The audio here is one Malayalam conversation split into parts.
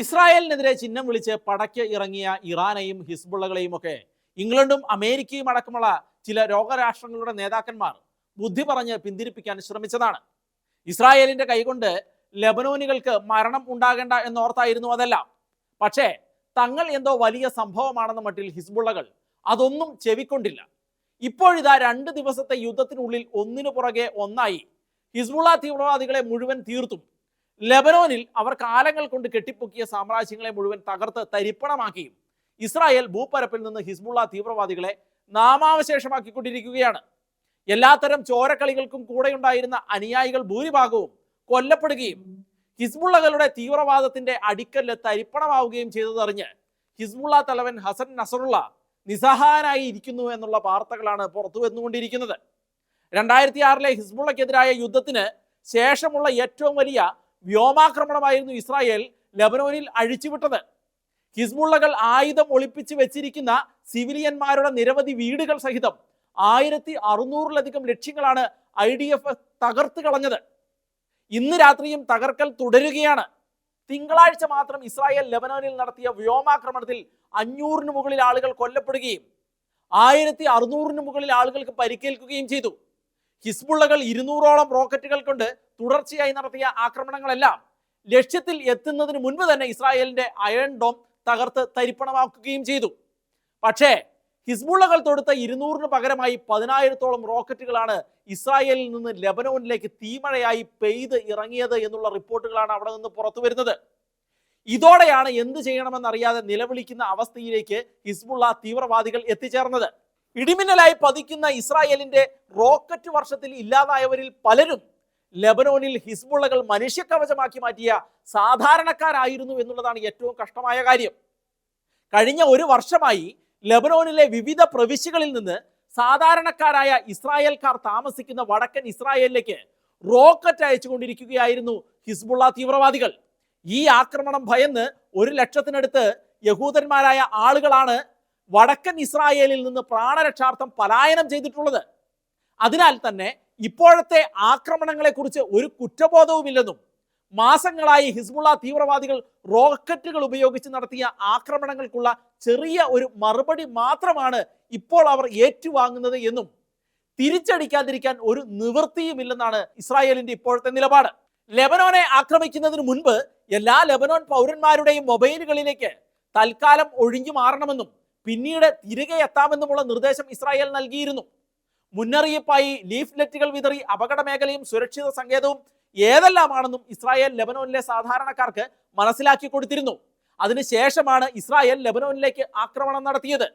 ഇസ്രായേലിനെതിരെ ചിഹ്നം വിളിച്ച് പടയ്ക്ക് ഇറങ്ങിയ ഇറാനെയും ഹിസ്ബുള്ളകളെയും ഒക്കെ ഇംഗ്ലണ്ടും അമേരിക്കയും അടക്കമുള്ള ചില രോഗരാഷ്ട്രങ്ങളുടെ നേതാക്കന്മാർ ബുദ്ധി പറഞ്ഞ് പിന്തിരിപ്പിക്കാൻ ശ്രമിച്ചതാണ്. ഇസ്രായേലിന്റെ കൈകൊണ്ട് ലബനോനികൾക്ക് മരണം ഉണ്ടാകേണ്ട എന്നോർത്തായിരുന്നു അതെല്ലാം. പക്ഷേ തങ്ങൾ എന്തോ വലിയ സംഭവമാണെന്ന മട്ടിൽ ഹിസ്ബുള്ളകൾ അതൊന്നും ചെവിക്കൊണ്ടില്ല. ഇപ്പോഴിതാ രണ്ട് ദിവസത്തെ യുദ്ധത്തിനുള്ളിൽ ഒന്നിനു പുറകെ ഒന്നായി ഹിസ്ബുള്ള തീവ്രവാദികളെ മുഴുവൻ തീർത്തും ലെബനോനിൽ അവർ കാലങ്ങൾ കൊണ്ട് കെട്ടിപ്പൊക്കിയ സാമ്രാജ്യങ്ങളെ മുഴുവൻ തകർത്ത് തരിപ്പണമാക്കിയും ഇസ്രായേൽ ഭൂപ്പരപ്പിൽ നിന്ന് ഹിസ്ബുള്ള തീവ്രവാദികളെ നാമാവശേഷമാക്കിക്കൊണ്ടിരിക്കുകയാണ്. എല്ലാത്തരം ചോരക്കളികൾക്കും കൂടെയുണ്ടായിരുന്ന അനുയായികൾ ഭൂരിഭാഗവും കൊല്ലപ്പെടുകയും ഹിസ്ബുള്ളകളുടെ തീവ്രവാദത്തിന്റെ അടിക്കല്ല് തരിപ്പണമാവുകയും ചെയ്തതറിഞ്ഞ് ഹിസ്ബുള്ള തലവൻ ഹസൻ നസറുള്ള നിസ്സഹായനായി ഇരിക്കുന്നു എന്നുള്ള വാർത്തകളാണ് പുറത്തു വന്നുകൊണ്ടിരിക്കുന്നത്. രണ്ടായിരത്തി ആറിലെ ഹിസ്ബുള്ളക്കെതിരായ യുദ്ധത്തിന് ശേഷമുള്ള ഏറ്റവും വലിയ വ്യോമാക്രമണമായിരുന്നു ഇസ്രായേൽ ലബനോനിൽ അഴിച്ചുവിട്ടത്. ഹിസ്ബുള്ളകൾ ആയുധം ഒളിപ്പിച്ച് വെച്ചിരിക്കുന്ന സിവിലിയന്മാരുടെ നിരവധി വീടുകൾ സഹിതം ആയിരത്തി അറുന്നൂറിലധികം ലക്ഷ്യങ്ങളാണ് ഐ ഡി എഫ് തകർത്ത് കളഞ്ഞത്. ഇന്ന് രാത്രിയും തകർക്കൽ തുടരുകയാണ്. തിങ്കളാഴ്ച മാത്രം ഇസ്രായേൽ ലബനോനിൽ നടത്തിയ വ്യോമാക്രമണത്തിൽ അഞ്ഞൂറിന് മുകളിൽ ആളുകൾ കൊല്ലപ്പെടുകയും ആയിരത്തി അറുന്നൂറിന് മുകളിൽ ആളുകൾക്ക് പരിക്കേൽക്കുകയും ചെയ്തു. ഹിസ്ബുള്ളകൾ ഇരുന്നൂറോളം റോക്കറ്റുകൾ കൊണ്ട് തുടർച്ചയായി നടത്തിയ ആക്രമണങ്ങളെല്ലാം ലക്ഷ്യത്തിൽ എത്തുന്നതിന് മുൻപ് തന്നെ ഇസ്രായേലിന്റെ അയൺ ഡോം തകർത്ത് തരിപ്പണമാക്കുകയും ചെയ്തു. പക്ഷേ ഹിസ്ബുള്ളകൾ തൊടുത്ത ഇരുന്നൂറിന് പകരമായി പതിനായിരത്തോളം റോക്കറ്റുകളാണ് ഇസ്രായേലിൽ നിന്ന് ലെബനോനിലേക്ക് തീമഴയായി പെയ്ത് ഇറങ്ങിയത് എന്നുള്ള റിപ്പോർട്ടുകളാണ് അവിടെ നിന്ന് പുറത്തു വരുന്നത്. ഇതോടെയാണ് എന്ത് ചെയ്യണമെന്നറിയാതെ നിലവിളിക്കുന്ന അവസ്ഥയിലേക്ക് ഹിസ്ബുള്ള തീവ്രവാദികൾ എത്തിച്ചേർന്നത്. ഇടിമിന്നലായി പതിക്കുന്ന ഇസ്രായേലിന്റെ റോക്കറ്റ് വർഷത്തിൽ ഇല്ലാതായവരിൽ പലരും ലെബനോനിൽ ഹിസ്ബുള്ളകൾ മനുഷ്യക്കവചമാക്കി മാറ്റിയ സാധാരണക്കാരായിരുന്നു എന്നുള്ളതാണ് ഏറ്റവും കഷ്ടമായ കാര്യം. കഴിഞ്ഞ ഒരു വർഷമായി ലെബനോനിലെ വിവിധ പ്രവിശ്യകളിൽ നിന്ന് സാധാരണക്കാരായ ഇസ്രായേൽക്കാർ താമസിക്കുന്ന വടക്കൻ ഇസ്രായേലിലേക്ക് റോക്കറ്റ് അയച്ചുകൊണ്ടിരിക്കുകയായിരുന്നു ഹിസ്ബുള്ള തീവ്രവാദികൾ. ഈ ആക്രമണം ഭയന്ന് ഒരു ലക്ഷത്തിനടുത്ത് യഹൂദന്മാരായ ആളുകളാണ് വടക്കൻ ഇസ്രായേലിൽ നിന്ന് പ്രാണരക്ഷാർത്ഥം പലായനം ചെയ്തിട്ടുള്ളത്. അതിനാൽ തന്നെ ഇപ്പോഴത്തെ ആക്രമണങ്ങളെക്കുറിച്ച് ഒരു കുറ്റബോധവുമില്ലെന്നും മാസങ്ങളായി ഹിസ്ബുള്ള തീവ്രവാദികൾ റോക്കറ്റുകൾ ഉപയോഗിച്ച് നടത്തിയ ആക്രമണങ്ങൾക്കുള്ള ചെറിയ ഒരു മറുപടി മാത്രമാണ് ഇപ്പോൾ അവർ ഏറ്റുവാങ്ങുന്നത് എന്നും തിരിച്ചടിക്കാതിരിക്കാൻ ഒരു നിവൃത്തിയുമില്ലെന്നാണ് ഇസ്രായേലിന്റെ ഇപ്പോഴത്തെ നിലപാട്. ലെബനോനെ ആക്രമിക്കുന്നതിന് മുൻപ് എല്ലാ ലെബനോൻ പൗരന്മാരുടെയും മൊബൈലുകളിലേക്ക് തൽക്കാലം ഒഴിഞ്ഞു മാറണമെന്നും പിന്നീട് തിരികെ എത്താമെന്നുമുള്ള നിർദ്ദേശം ഇസ്രായേൽ നൽകിയിരുന്നു. മുന്നറിയിപ്പായി ലീഫ്ലെറ്റുകൾ വിതറി അപകട മേഖലയും സുരക്ഷിത സങ്കേതവും ഏതെല്ലാമാണെന്നും ഇസ്രായേൽ ലെബനോനിലെ സാധാരണക്കാർക്ക് മനസ്സിലാക്കി കൊടുത്തിരുന്നു. അതിനുശേഷമാണ് ഇസ്രായേൽ ലെബനോനിലേക്ക് ആക്രമണം നടത്തിയത്.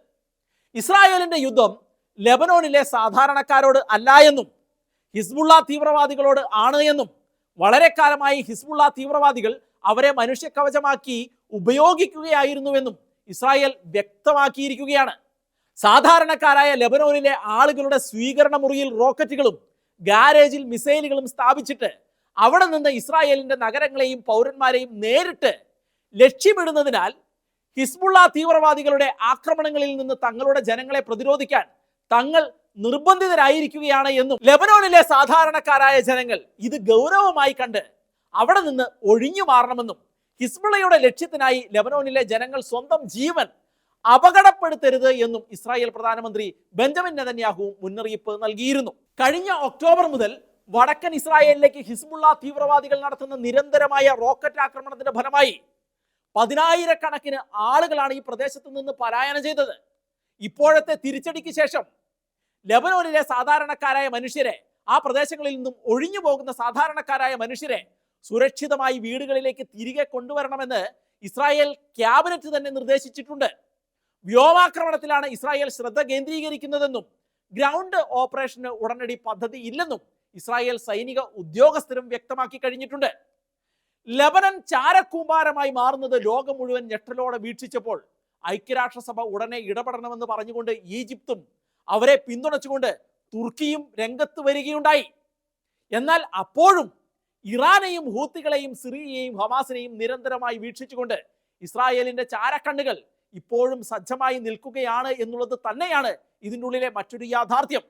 ഇസ്രായേലിന്റെ യുദ്ധം ലെബനോനിലെ സാധാരണക്കാരോട് അല്ല എന്നും ഹിസ്ബുള്ള തീവ്രവാദികളോട് ആണ് എന്നും വളരെ കാലമായി ഹിസ്ബുള്ള തീവ്രവാദികൾ അവരെ മനുഷ്യക്കവചമാക്കി ഉപയോഗിക്കുകയായിരുന്നുവെന്നും ഇസ്രായേൽ വ്യക്തമാക്കിയിരിക്കുകയാണ്. സാധാരണക്കാരായ ലെബനോനിലെ ആളുകളുടെ സ്വീകരണ മുറിയിൽ റോക്കറ്റുകളും ഗാരേജിൽ മിസൈലുകളും സ്ഥാപിച്ചിട്ട് അവിടെ നിന്ന് ഇസ്രായേലിന്റെ നഗരങ്ങളെയും പൗരന്മാരെയും നേരിട്ട് ലക്ഷ്യമിടുന്നതിനാൽ ഹിസ്ബുള്ള തീവ്രവാദികളുടെ ആക്രമണങ്ങളിൽ നിന്ന് തങ്ങളുടെ ജനങ്ങളെ പ്രതിരോധിക്കാൻ തങ്ങൾ നിർബന്ധിതരായിരിക്കുകയാണ് എന്നും ലെബനോനിലെ സാധാരണക്കാരായ ജനങ്ങൾ ഇത് ഗൗരവമായി കണ്ട് അവിടെ നിന്ന് ഒഴിഞ്ഞു മാറണമെന്നും ഹിസ്ബുള്ളയുടെ ലക്ഷ്യത്തിനായി ലെബനോനിലെ ജനങ്ങൾ സ്വന്തം ജീവൻ അപകടപ്പെടുത്തരുത് എന്നും ഇസ്രായേൽ പ്രധാനമന്ത്രി ബെഞ്ചമിൻ നെതന്യാഹു മുന്നറിയിപ്പ് നൽകിയിരുന്നു. കഴിഞ്ഞ ഒക്ടോബർ മുതൽ വടക്കൻ ഇസ്രായേലിലേക്ക് ഹിസ്ബുള്ള തീവ്രവാദികൾ നടത്തുന്ന നിരന്തരമായ റോക്കറ്റ് ആക്രമണത്തിന്റെ ഫലമായി പതിനായിരക്കണക്കിന് ആളുകളാണ് ഈ പ്രദേശത്ത് നിന്ന് പലായനം ചെയ്തത്. ഇപ്പോഴത്തെ തിരിച്ചടിക്ക് ശേഷം ലെബനോനിലെ സാധാരണക്കാരായ മനുഷ്യരെ ആ പ്രദേശങ്ങളിൽ നിന്നും ഒഴിഞ്ഞു പോകുന്ന സാധാരണക്കാരായ മനുഷ്യരെ സുരക്ഷിതമായി വീടുകളിലേക്ക് തിരികെ കൊണ്ടുവരണമെന്ന് ഇസ്രായേൽ ക്യാബിനറ്റ് തന്നെ നിർദ്ദേശിച്ചിട്ടുണ്ട്. വ്യോമാക്രമണത്തിലാണ് ഇസ്രായേൽ ശ്രദ്ധ കേന്ദ്രീകരിക്കുന്നതെന്നും ഗ്രൗണ്ട് ഓപ്പറേഷന് ഉടനടി പദ്ധതി ഇല്ലെന്നും ഇസ്രായേൽ സൈനിക ഉദ്യോഗസ്ഥരും വ്യക്തമാക്കി കഴിഞ്ഞിട്ടുണ്ട്. ലബനൻ ചാരക്കൂമ്പാരമായി മാറുന്നത് ലോകം മുഴുവൻ ഞെട്ടലോടെ വീക്ഷിച്ചപ്പോൾ ഐക്യരാഷ്ട്രസഭ ഉടനെ ഇടപെടണമെന്ന് പറഞ്ഞുകൊണ്ട് ഈജിപ്തും അവരെ പിന്തുണച്ചുകൊണ്ട് തുർക്കിയും രംഗത്ത് വരികയുണ്ടായി. എന്നാൽ അപ്പോഴും ഇറാനെയും ഹൂത്തികളെയും സിറിയയെയും ഹമാസിനെയും നിരന്തരമായി വീക്ഷിച്ചുകൊണ്ട് ഇസ്രായേലിന്റെ ചാരക്കണ്ണുകൾ ഇപ്പോഴും സജ്ജമായി നിൽക്കുകയാണ് എന്നുള്ളത് തന്നെയാണ് ഇതിന്റെ ഉള്ളിലെ മറ്റൊരു യാഥാർത്ഥ്യം.